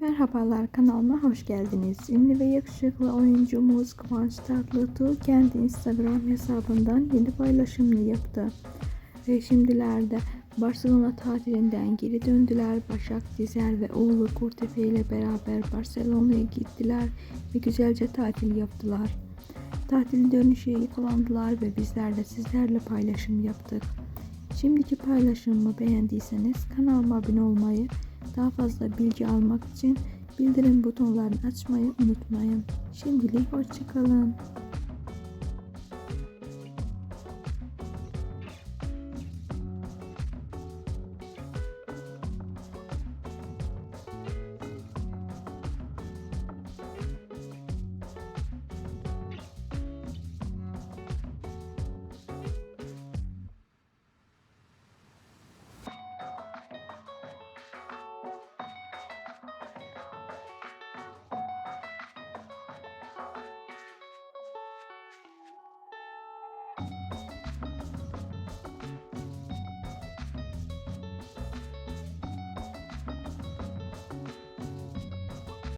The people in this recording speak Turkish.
Merhabalar kanalıma hoş geldiniz. Ünlü ve yakışıklı oyuncumuz Kıvanç Tatlıtuğ kendi Instagram hesabından yeni paylaşımını yaptı. Ve şimdilerde Barcelona tatilinden geri döndüler. Başak Dizer ve oğlu Kurtepe ile beraber Barcelona'ya gittiler ve güzelce tatil yaptılar. Tatil dönüşü yakalandılar ve bizler de sizlerle paylaşım yaptık. Şimdiki paylaşımımı beğendiyseniz kanalıma abone olmayı, daha fazla bilgi almak için bildirim butonlarını açmayı unutmayın. Şimdilik hoşçakalın.